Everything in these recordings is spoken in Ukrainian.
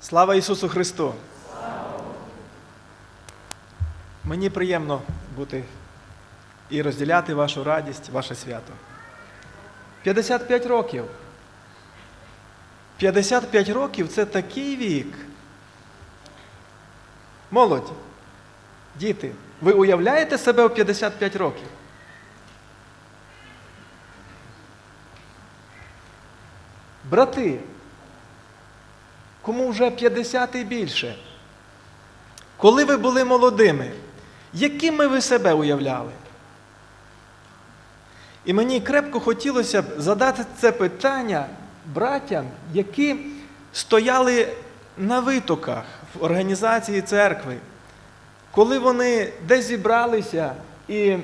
Слава Ісусу Христу! Мені приємно бути і розділяти вашу радість, ваше свято. 55 років. 55 років це такий вік. Молодь, діти, ви уявляєте себе у 55 років? Брати, кому вже 50 і більше. Коли ви були молодими, якими ви себе уявляли? І мені крепко хотілося б задати це питання братям, які стояли на витоках в організації церкви, коли вони десь зібралися, і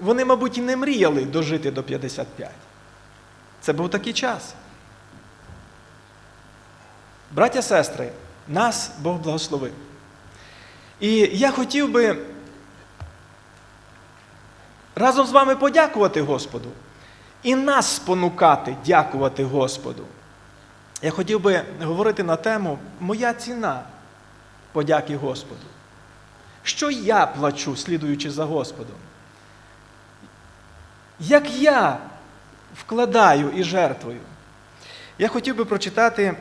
вони, мабуть, і не мріяли дожити до 55. Це був такий час. Браття, сестри, нас Бог благословив. І я хотів би разом з вами подякувати Господу і нас спонукати дякувати Господу. Я хотів би говорити на тему Моя ціна подяки Господу. Що я плачу, слідуючи за Господом? Як я вкладаю і жертвую? Я хотів би прочитати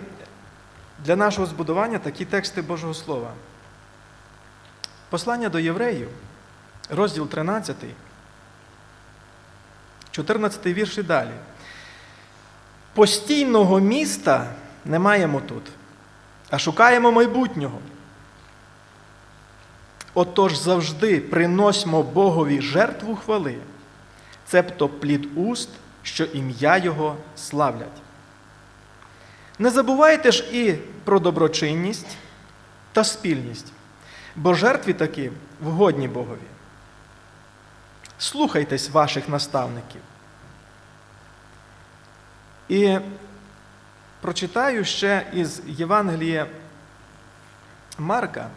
для нашого збудування такі тексти Божого Слова. Послання до євреїв, розділ 13, 14 вірш і далі. Постійного міста не маємо тут, а шукаємо майбутнього. Отож завжди приносьмо Богові жертву хвали, цебто плід уст, що ім'я Його славлять. Не забувайте ж і про доброчинність та спільність, бо жертві такі вгодні Богові. Слухайтесь ваших наставників. І прочитаю ще із Євангелія Марка,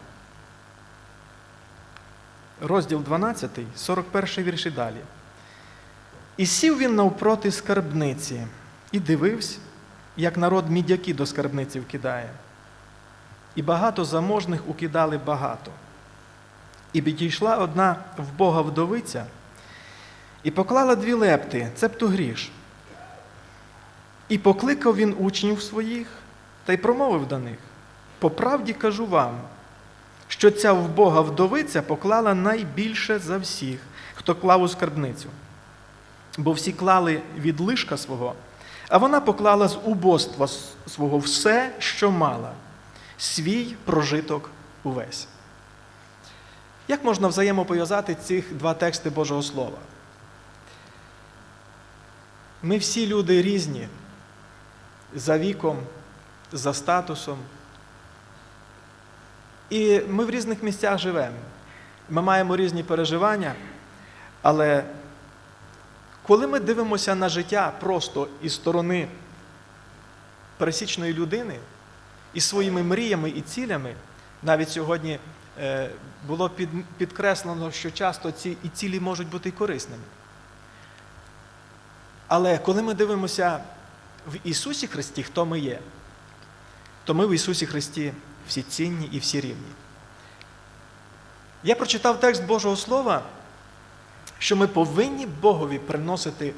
розділ 12, 41 вірш і далі. І сів він навпроти скарбниці, і дивився, як народ мідяки до скарбниці вкидає. І багато заможних укидали багато. І підійшла одна вбога вдовиця і поклала дві лепти, цебто гріш. І покликав він учнів своїх та й промовив до них: По правді кажу вам, що ця вбога вдовиця поклала найбільше за всіх, хто клав у скарбницю. Бо всі клали від лишка свого, а вона поклала з убоства свого все, що мала, свій прожиток увесь. Як можна взаємопов'язати ці два тексти Божого Слова? Ми всі люди різні за віком, за статусом. І ми в різних місцях живемо. Ми маємо різні переживання, але коли ми дивимося на життя просто із сторони пересічної людини, із своїми мріями і цілями, навіть сьогодні е, було підкреслено, що часто ці і цілі можуть бути і корисними. Але коли ми дивимося в Ісусі Христі, хто ми є, то ми в Ісусі Христі всі цінні і всі рівні. Я прочитав текст Божого Слова, що ми повинні Богові приносити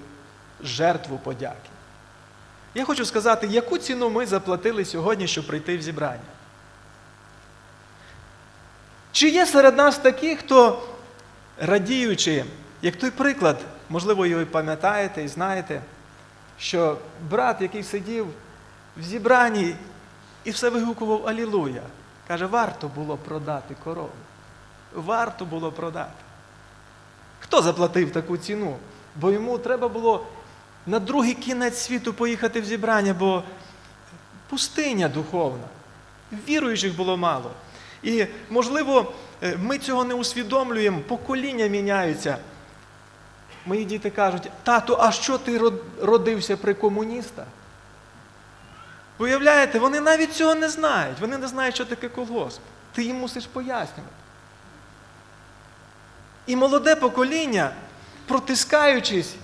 жертву подяки. Я хочу сказати, яку ціну ми заплатили сьогодні, щоб прийти в зібрання. Чи є серед нас такі, хто, радіючи, як той приклад, можливо, його і пам'ятаєте і знаєте, що брат, який сидів в зібранні і все вигукував Алілуя, каже, варто було продати корову. Варто було продати. Хто заплатив таку ціну? Бо йому треба було на другий кінець світу поїхати в зібрання, бо пустиня духовна. Віруючих було мало. І, можливо, е, ми цього не усвідомлюємо, покоління міняються. Мої діти кажуть, тату, а що ти родився при комуністах? Виявляєте, вони навіть цього не знають. Вони не знають, що таке колгосп. Ти їм мусиш пояснювати. І молоде покоління, протискаючись,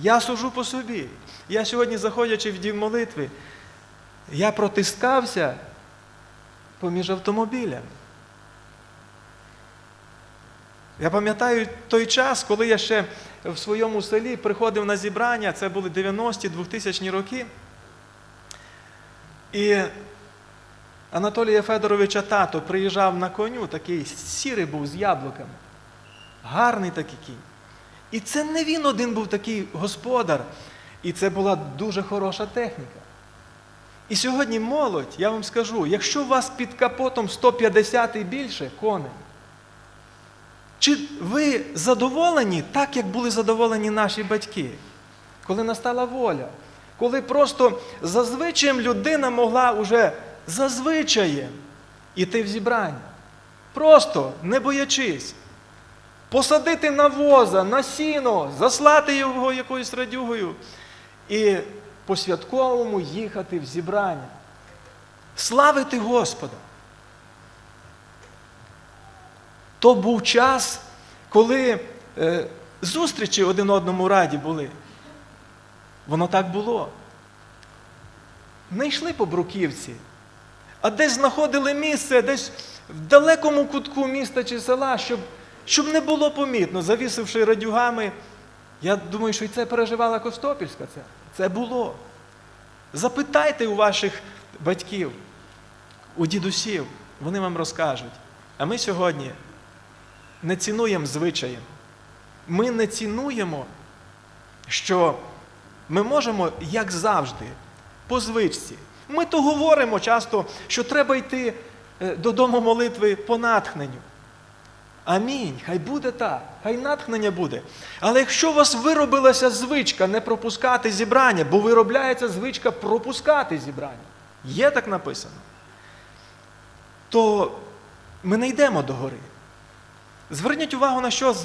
я сужу по собі. Я сьогодні, заходячи в дім молитви, я протискався поміж автомобілями. Я пам'ятаю той час, коли я ще в своєму селі приходив на зібрання, це були 90-ті, 2000-ні роки. І Анатолія Федоровича тато приїжджав на коню, такий сірий був з яблуками. Гарний такий кінь. І це не він один був такий господар, і це була дуже хороша техніка. І сьогодні молодь, я вам скажу, якщо у вас під капотом 150 і більше коней, чи ви задоволені так, як були задоволені наші батьки, коли настала воля? Коли просто зазвичаєм людина могла уже зазвичаєм іти в зібрання. Просто не боячись. Посадити на воза, на сіно, заслати його якоюсь радюгою і по святковому їхати в зібрання. Славити Господа. То був час, коли е, зустрічі один одному раді були. Воно так було. Не йшли по бруківці, а десь знаходили місце, десь в далекому кутку міста чи села, щоб, щоб не було помітно, завісивши радюгами. Я думаю, що і це переживала Костопільська церква. Це було. Запитайте у ваших батьків, у дідусів, вони вам розкажуть. А ми сьогодні не цінуємо звичаєм. Ми не цінуємо, що ми можемо, як завжди, по звичці. Ми то говоримо часто, що треба йти е, додому молитви по натхненню. Амінь. Хай буде так, хай натхнення буде. Але якщо у вас виробилася звичка не пропускати зібрання, бо виробляється звичка пропускати зібрання, є так написано, то ми не йдемо до гори. Зверніть увагу, на що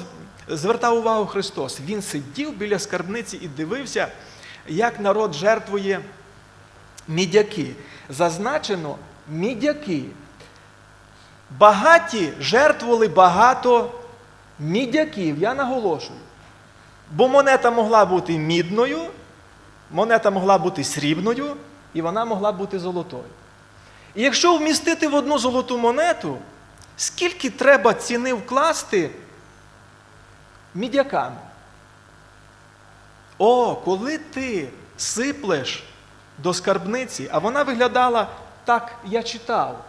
звертав увагу Христос. Він сидів біля скарбниці і дивився, як народ жертвує мідяки. Зазначено мідяки. Багаті жертвували багато мідяків, я наголошую. Бо монета могла бути мідною, монета могла бути срібною, і вона могла бути золотою. І якщо вмістити в одну золоту монету, скільки треба ціни вкласти мідяками? О, коли ти сиплеш до скарбниці, а вона виглядала так, я читав,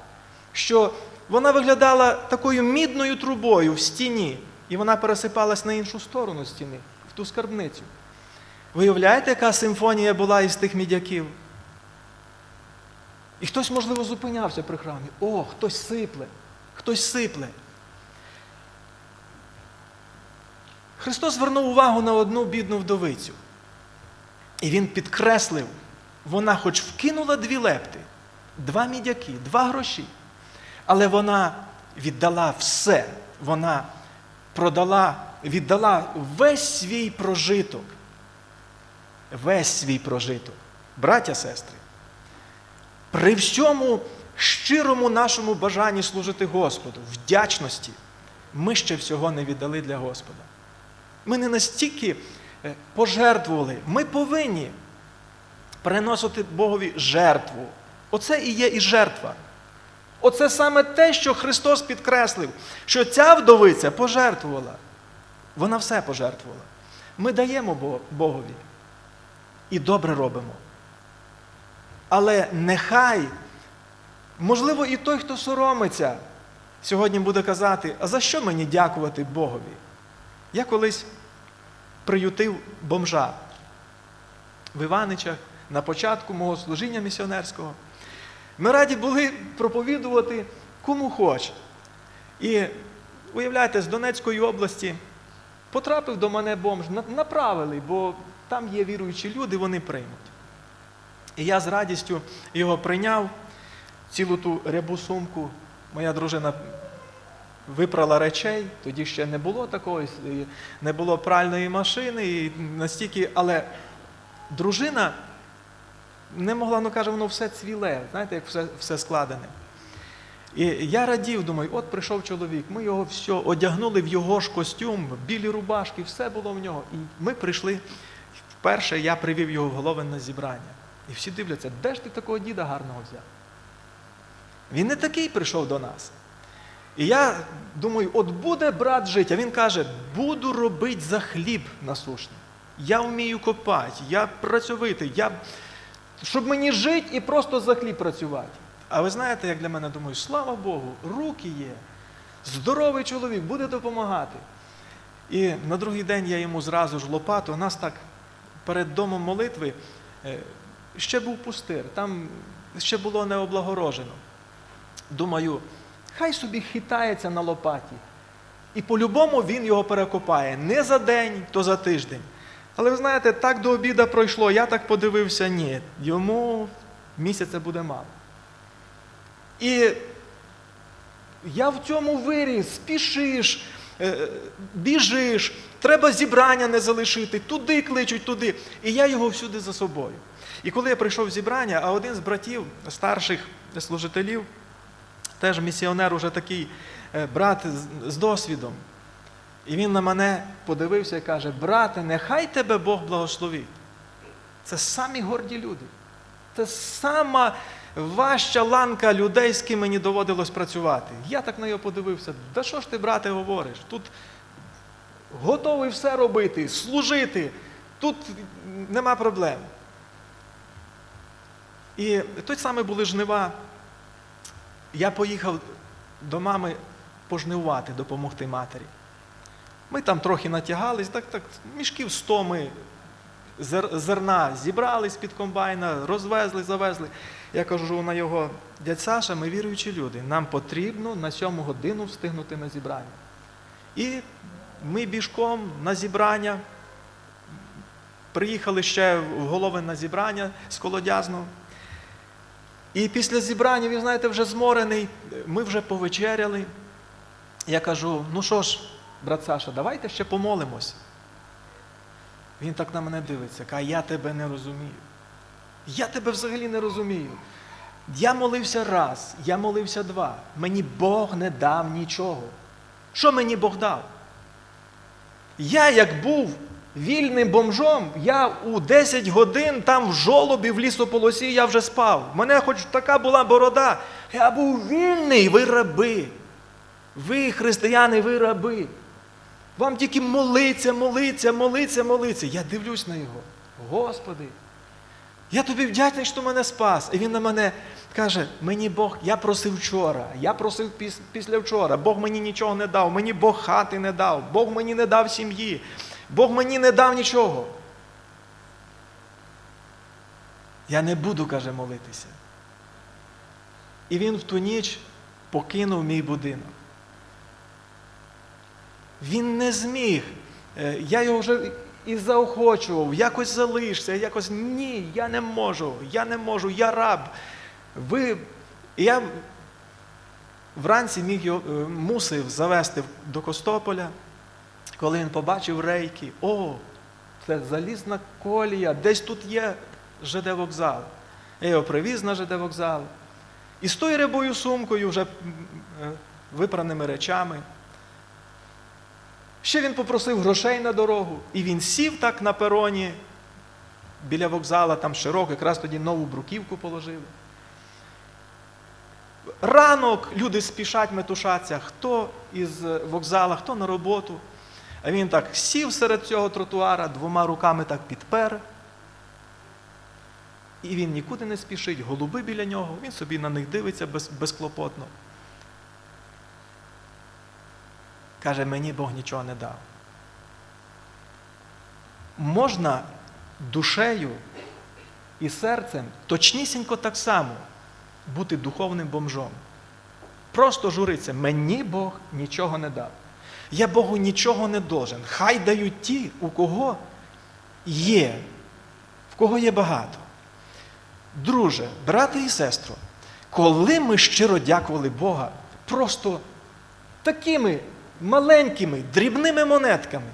що вона виглядала такою мідною трубою в стіні, і вона пересипалась на іншу сторону стіни, в ту скарбницю. Виявляєте, яка симфонія була із тих мідяків? І хтось, можливо, зупинявся при храмі. О, хтось сипле, хтось сипле. Христос звернув увагу на одну бідну вдовицю. І Він підкреслив, вона хоч вкинула дві лепти, два мідяки, два гроші, але вона віддала все. Вона продала, віддала весь свій прожиток. Весь свій прожиток. Браття, сестри, при всьому щирому нашому бажанні служити Господу, вдячності, ми ще всього не віддали для Господа. Ми не настільки е, пожертвували. Ми повинні приносити Богові жертву. Оце і є і жертва. Оце саме те, що Христос підкреслив, що ця вдовиця пожертвувала. Вона все пожертвувала. Ми даємо Богові і добре робимо. Але нехай, можливо, і той, хто соромиться, сьогодні буде казати, а за що мені дякувати Богові? Я колись приютив бомжа в Іваничах на початку мого служіння місіонерського. Ми раді були проповідувати кому хоч. І уявляєте, з Донецької області потрапив до мене бомж, направили, бо там є віруючі люди, вони приймуть. І я з радістю його прийняв, цілу ту рябу сумку. Моя дружина випрала речей, тоді ще не було такої, не було пральної машини, і настільки, але дружина не могла, ну каже, воно все цвіле, знаєте, як все, все складене. І я радів, думаю, от прийшов чоловік, ми його все одягнули в його ж костюм, білі рубашки, все було в нього. І ми прийшли, вперше я привів його в голови на зібрання. І всі дивляться, де ж ти такого діда гарного взяв? Він не такий прийшов до нас. І я думаю, от буде брат жити, а він каже, буду робити за хліб насушний. Я вмію копати, я працьовитий, я... щоб мені жити і просто за хліб працювати. А ви знаєте, як для мене думаю, слава Богу, руки є, здоровий чоловік, буде допомагати. І на другий день я йому зразу ж лопату, у нас так перед домом молитви е, ще був пустир, там ще було не облагорожено. Думаю, хай собі хитається на лопаті. І по-любому він його перекопає. Не за день, то за тиждень. Але ви знаєте, так до обіда пройшло, я так подивився, ні, йому місяця буде мало. І я в цьому виріс, спішиш, е, біжиш, треба зібрання не залишити, туди кличуть, туди. І я його всюди за собою. І коли я прийшов в зібрання, а один з братів, старших служителів, теж місіонер, уже такий е, брат з- з досвідом. І він на мене подивився і каже: брате, нехай тебе Бог благословить. Це самі горді люди. Це сама важча ланка людей, з ким мені доводилось працювати. Я так на його подивився. Да що ж ти, брате, говориш? Тут готовий все робити, служити. Тут нема проблем. І той саме були жнива. Я поїхав до мами пожнивати, допомогти матері. Ми там трохи натягались, так, так, мішків 100 ми зерна зібрали з-під комбайна, розвезли, завезли. Я кажу на його дядь Саша, ми віруючі люди. Нам потрібно на сьому годину встигнути на зібрання. І ми бішком на зібрання. Приїхали ще в голови на зібрання з Колодязного. І після зібрання, ви знаєте, вже зморений, ми вже повечеряли. Я кажу: ну що ж, брат Саша, давайте ще помолимось. Він так на мене дивиться, каже, я тебе не розумію. Я тебе взагалі не розумію. Я молився раз, я молився два. Мені Бог не дав нічого. Що мені Бог дав? Я, як був вільним бомжом, я у 10 годин там в жолобі, в лісополосі я вже спав. Мене хоч така була борода. Я був вільний, ви раби. Ви, християни, ви раби. Вам тільки молиться, молиться, молиться, молиться. Я дивлюсь на його. Господи, я тобі вдячний, що мене спас. І він на мене каже: мені Бог, я просив вчора, я просив піс, після вчора. Бог мені нічого не дав, мені Бог хати не дав, Бог мені не дав сім'ї, Бог мені не дав нічого. Я не буду, каже, молитися. І він в ту ніч покинув мій будинок. Він не зміг. Е, Я його вже і заохочував, якось залишся, якось ні, я не можу, я не можу, я раб. Ви... Я вранці міг його, е, мусив завести до Костополя, коли він побачив рейки. О, це залізна колія, десь тут є ЖД вокзал. Я його привіз на ЖД вокзал. І з тою рябою сумкою, вже е, випраними речами. Ще він попросив грошей на дорогу, і він сів так на пероні біля вокзала, там широко, якраз тоді нову бруківку положили. Ранок люди спішать метушаться, хто із вокзала, хто на роботу. А він так сів серед цього тротуара, двома руками так підпер. І він нікуди не спішить, голуби біля нього, він собі на них дивиться без, безклопотно. Каже, мені Бог нічого не дав. Можна душею і серцем точнісінько так само бути духовним бомжом. Просто журиться, мені Бог нічого не дав. Я Богу нічого не должен. Хай дають ті, у кого є, в кого є багато. Друже, брате і сестро, коли ми щиро дякували Бога, просто такими маленькими, дрібними монетками,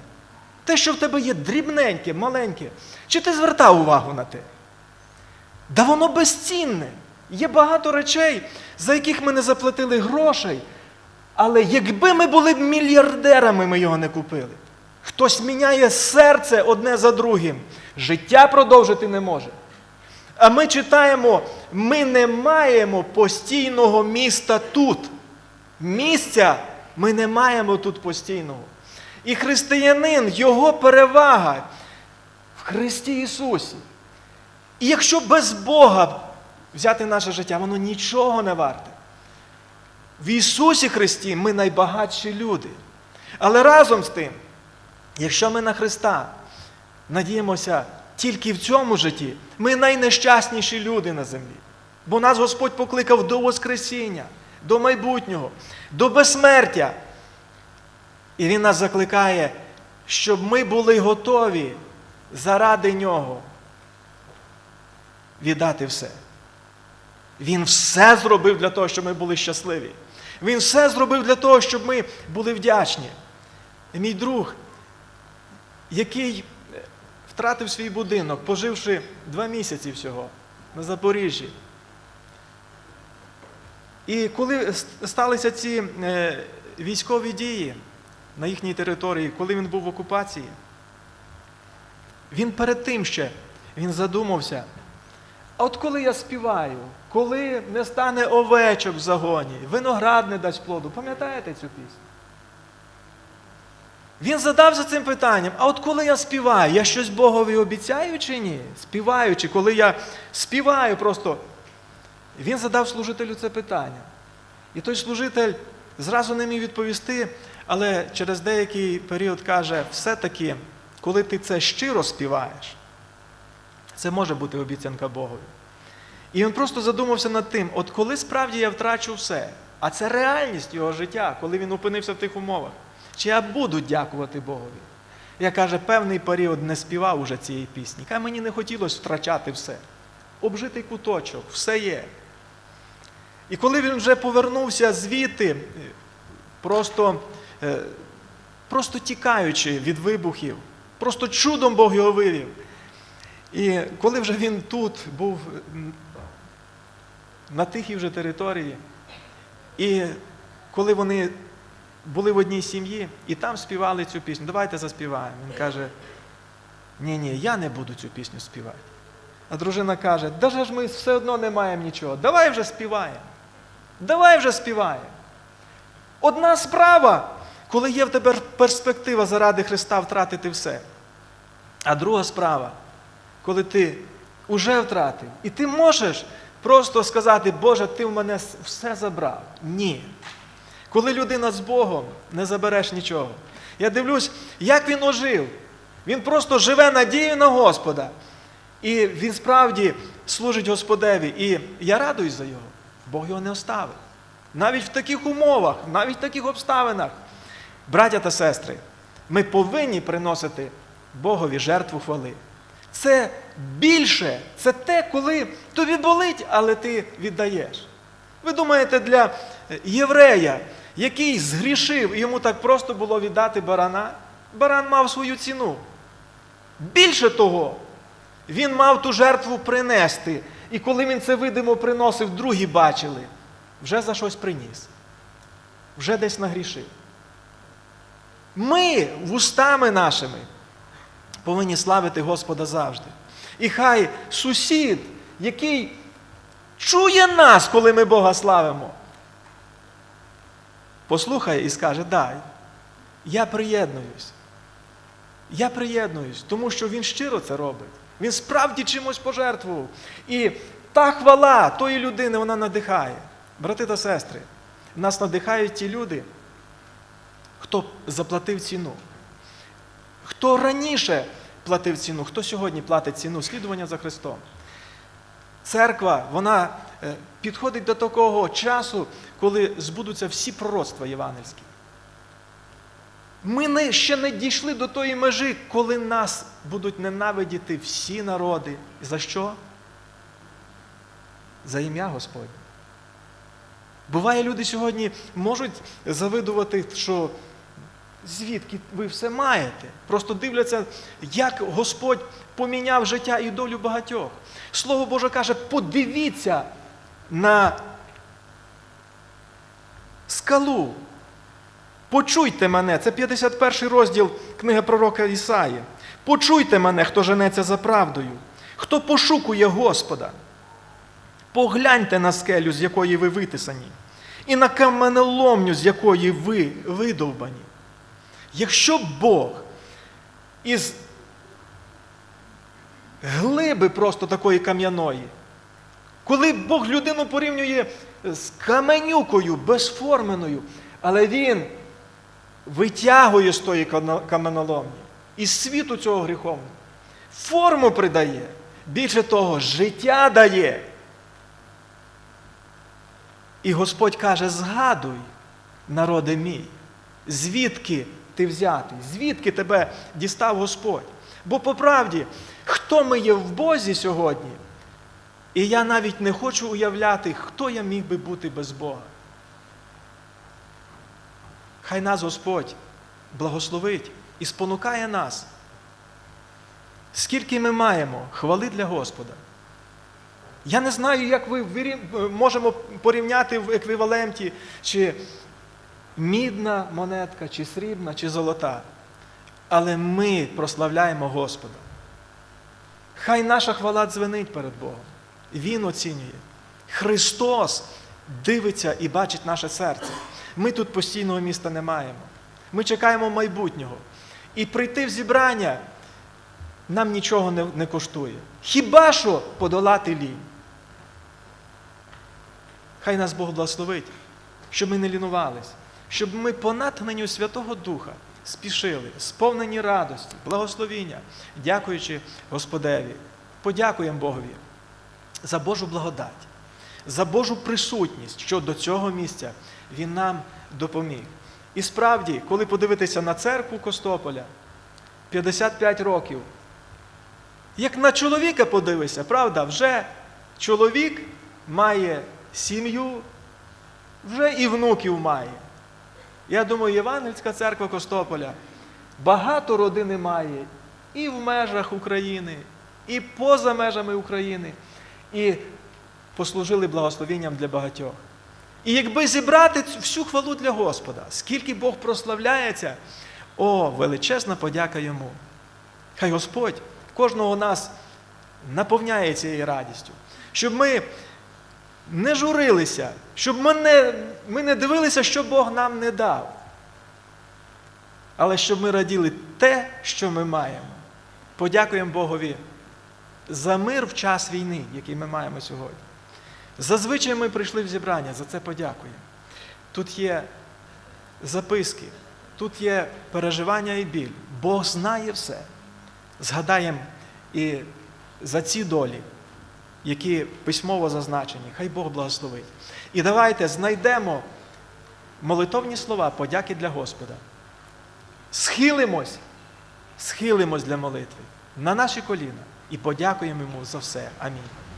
те, що в тебе є дрібненьке, маленьке, чи ти звертав увагу на те? Да воно безцінне. Є багато речей, за яких ми не заплатили грошей, але якби ми були мільярдерами, ми його не купили. Хтось міняє серце одне за другим, життя продовжити не може. А ми читаємо, ми не маємо постійного міста тут. Місця ми не маємо тут постійного. І християнин, його перевага в Христі Ісусі. І якщо без Бога взяти наше життя, воно нічого не варте. В Ісусі Христі ми найбагатші люди. Але разом з тим, якщо ми на Христа надіємося тільки в цьому житті, ми найнещасніші люди на землі. Бо нас Господь покликав до Воскресіння, до майбутнього, до безсмертя. І Він нас закликає, щоб ми були готові заради Нього віддати все. Він все зробив для того, щоб ми були щасливі. Він все зробив для того, щоб ми були вдячні. Мій друг, який е, втратив свій будинок, поживши два місяці всього на Запоріжжі. І коли сталися ці е, військові дії на їхній території, коли він був в окупації, він перед тим ще він задумався. А от коли я співаю, коли не стане овечок в загоні, виноград не дасть плоду, пам'ятаєте цю пісню? Він задався цим питанням, а от коли я співаю, я щось Богові обіцяю чи ні? Співаючи, коли я співаю просто. Він задав служителю це питання. І той служитель зразу не міг відповісти, але через деякий період каже, все-таки, коли ти це щиро співаєш, це може бути обіцянка Богові. І він просто задумався над тим, от коли справді я втрачу все, а це реальність його життя, коли він опинився в тих умовах, чи я буду дякувати Богові? Я каже, певний період не співав уже цієї пісні. Каже, мені не хотілося втрачати все. Обжитий куточок, все є. І коли він вже повернувся звідти, е, просто, е, просто тікаючи від вибухів, просто чудом Бог його вивів. І коли вже він тут був на тихій вже території, і коли вони були в одній сім'ї і там співали цю пісню, давайте заспіваємо. Він каже: ні, ні, я не буду цю пісню співати. А дружина каже, даже ж ми все одно не маємо нічого. Давай вже співаємо. Давай вже співаємо. Одна справа, коли є в тебе перспектива заради Христа втратити все. А друга справа, коли ти вже втратив, і ти можеш просто сказати, Боже, ти в мене все забрав. Ні. Коли людина з Богом, не забереш нічого. Я дивлюсь, як він ожив. Він просто живе надією на Господа. І він справді служить Господеві. І я радуюсь за його. Бог його не оставив. Навіть в таких умовах, навіть в таких обставинах, браття та сестри, ми повинні приносити Богові жертву хвали. Це більше, це те, коли тобі болить, але ти віддаєш. Ви думаєте, для єврея, який згрішив, йому так просто було віддати барана, баран мав свою ціну. Більше того, він мав ту жертву принести. І коли він це видимо приносив, другі бачили, вже за щось приніс, вже десь нагрішив. Ми вустами нашими повинні славити Господа завжди. І хай сусід, який чує нас, коли ми Бога славимо, послухає і скаже, дай, я приєднуюсь. Я приєднуюсь, тому що він щиро це робить. Він справді чимось пожертвував. І та хвала тої людини, вона надихає. Брати та сестри, нас надихають ті люди, хто заплатив ціну. Хто раніше платив ціну, хто сьогодні платить ціну слідування за Христом. Церква, вона е, підходить до такого часу, коли збудуться всі пророцтва євангельські. Ми не, ще не дійшли до тої межі, коли нас будуть ненавидіти всі народи. За що? За ім'я Господнє. Буває, люди сьогодні можуть завидувати, що звідки ви все маєте. Просто дивляться, як Господь поміняв життя і долю багатьох. Слово Боже каже, подивіться на скалу. Почуйте мене, це 51 розділ книги пророка Ісаї. Почуйте мене, хто женеться за правдою, хто пошукує Господа. Погляньте на скелю, з якої ви витисані, і на каменоломню, з якої ви видовбані. Якщо Бог із глиби просто такої кам'яної, коли Бог людину порівнює з каменюкою, безформеною, але Він витягує з тої каменоломні, із світу цього гріховного, форму придає, більше того, життя дає. І Господь каже: згадуй, народи мій, звідки ти взятий, звідки тебе дістав Господь. Бо по правді, хто ми є в Бозі сьогодні, і я навіть не хочу уявляти, хто я міг би бути без Бога. Хай нас Господь благословить і спонукає нас. Скільки ми маємо хвали для Господа. Я не знаю, як ви можемо порівняти в еквіваленті, чи мідна монетка, чи срібна, чи золота. Але ми прославляємо Господа. Хай наша хвала дзвенить перед Богом. Він оцінює. Христос дивиться і бачить наше серце. Ми тут постійного міста не маємо. Ми чекаємо майбутнього. І прийти в зібрання нам нічого не, не коштує. Хіба що подолати лінь? Хай нас Бог благословить, щоб ми не лінувались, щоб ми по натхненню Святого Духа спішили, сповнені радості, благословіння, дякуючи Господеві. Подякуємо Богові за Божу благодать, за Божу присутність, що до цього місця Він нам допоміг. І справді, коли подивитися на церкву Костополя, 55 років, як на чоловіка подивишся, правда, вже чоловік має сім'ю, вже і внуків має. Я думаю, Євангельська церква Костополя багато родини має і в межах України, і поза межами України, і послужили благословенням для багатьох. І якби зібрати всю хвалу для Господа, скільки Бог прославляється, о, величезна подяка йому. Хай Господь кожного нас наповняє цією радістю, щоб ми не журилися, щоб ми не, ми не дивилися, що Бог нам не дав. Але щоб ми раділи те, що ми маємо. Подякуємо Богові за мир в час війни, який ми маємо сьогодні. Зазвичай ми прийшли в зібрання, за це подякуємо. Тут є записки, тут є переживання і біль. Бог знає все. Згадаємо і за ці долі, які письмово зазначені. Хай Бог благословить. І давайте знайдемо молитовні слова подяки для Господа. Схилимось, схилимось для молитви на наші коліна і подякуємо йому за все. Амінь.